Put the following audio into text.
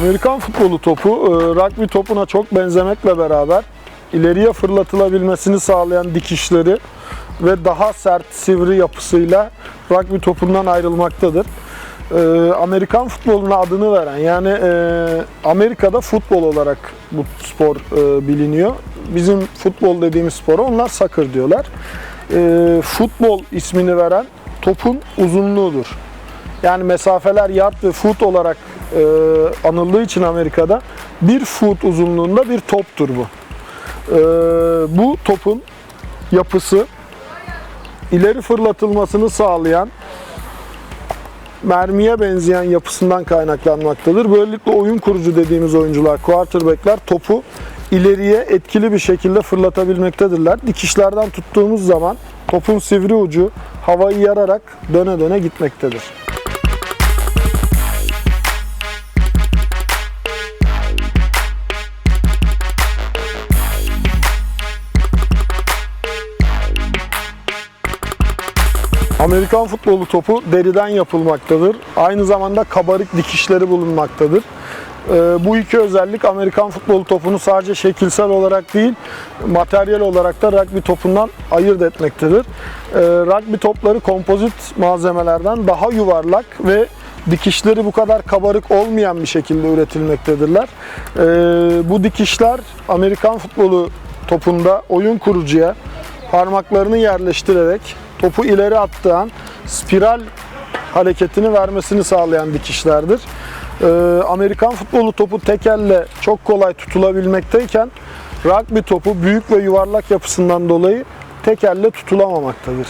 Amerikan futbolu topu e, rugby topuna çok benzemekle beraber ileriye fırlatılabilmesini sağlayan dikişleri ve daha sert sivri yapısıyla rugby topundan ayrılmaktadır. E, Amerikan futboluna adını veren yani e, Amerika'da futbol olarak bu spor biliniyor. Bizim futbol dediğimiz spora onlar soccer diyorlar. Futbol ismini veren topun uzunluğudur. Yani mesafeler yard ve foot olarak e, anıldığı için Amerika'da bir foot uzunluğunda bir toptur bu. E, bu topun yapısı ileri fırlatılmasını sağlayan mermiye benzeyen yapısından kaynaklanmaktadır. Böylelikle oyun kurucu dediğimiz oyuncular, quarterback'ler topu ileriye etkili bir şekilde fırlatabilmektedirler. Dikişlerden tuttuğumuz zaman topun sivri ucu havayı yararak döne döne gitmektedir. Amerikan futbolu topu deriden yapılmaktadır. Aynı zamanda kabarık dikişleri bulunmaktadır. Ee, bu iki özellik Amerikan futbolu topunu sadece şekilsel olarak değil, materyal olarak da rugby topundan ayırt etmektedir. Ee, rugby topları kompozit malzemelerden daha yuvarlak ve dikişleri bu kadar kabarık olmayan bir şekilde üretilmektedirler. Ee, bu dikişler Amerikan futbolu topunda oyun kurucuya parmaklarını yerleştirerek topu ileri attığı an spiral hareketini vermesini sağlayan dikişlerdir. Ee, Amerikan futbolu topu tek elle çok kolay tutulabilmekteyken rugby topu büyük ve yuvarlak yapısından dolayı tek elle tutulamamaktadır.